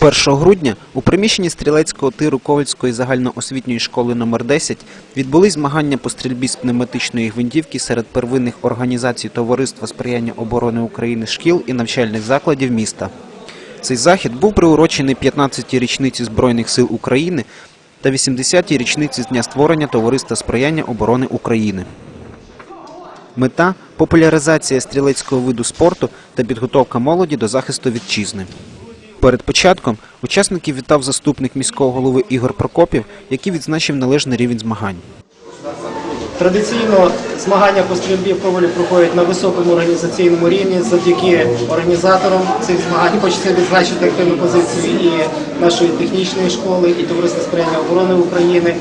1 грудня у приміщенні стрілецького тиру Ковальської загальноосвітньої школи номер 10 відбулись змагання по стрільбі з пневматичної гвинтівки серед первинних організацій Товариства сприяння оборони України шкіл і навчальних закладів міста. Цей захід був приурочений 15-й річниці Збройних сил України та 80-й річниці з дня створення Товариства сприяння оборони України. Мета популяризація стрілецького виду спорту та підготовка молоді до захисту вітчизни. Перед початком учасників вітав заступник міського голови Ігор Прокопів, який відзначив належний рівень змагань. Традиційно змагання по стрільбі в ковалі проходять на високому організаційному рівні завдяки організаторам цих змагань. Хочеться відзначити активну позицію і нашої технічної школи, і товариства сприяння оборони України.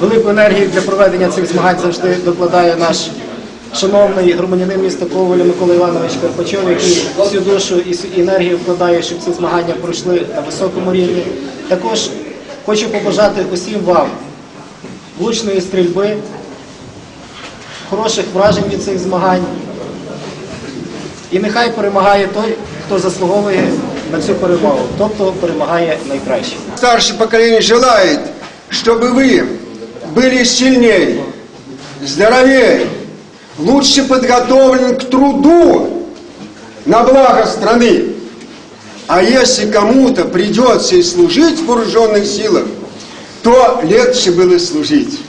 Велику енергію для проведення цих змагань завжди докладає наш шановний громадянин міста Коваля Микола Іванович Карпачов, який всю душу і всю енергію вкладає, щоб ці змагання пройшли на високому рівні. Також хочу побажати усім вам влучної стрільби, хороших вражень від цих змагань. І нехай перемагає той, хто заслуговує на цю перемогу, тобто перемагає найкраще. Старшее поколение желает, чтобы вы были сильнее, здоровее, Лучше подготовлены к труду на благо страны. А если кому-то придется и служить в вооруженных силах, то легче было служить.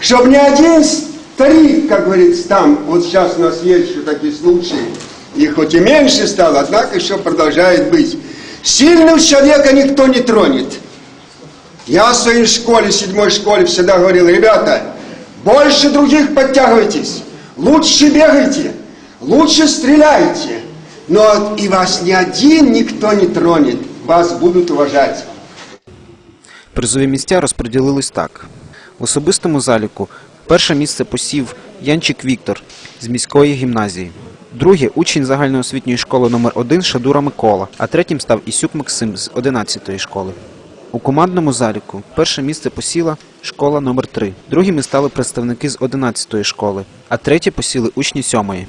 Чтобы ни один старик, как говорится, там, вот сейчас у нас есть еще такие случаи, их хоть и меньше стало, однако еще продолжает быть. Сильного человека никто не тронет. Я в своей школе, седьмой школе всегда говорил, ребята, больше других подтягивайтесь, лучше бегайте, лучше стреляйте, но и вас ни один никто не тронет, вас будут уважать. Призові місця розподілились так. В особистому заліку перше місце посів Янчик Віктор з міської гімназії. Друге учень загальноосвітньої школи номер 1 Шадура Микола, а третім став Ісюк Максим з 11-ї школи. У командному заліку перше місце посіла школа номер 3 Другими стали представники з 11-ї школи, а третє посіли учні 7-ї.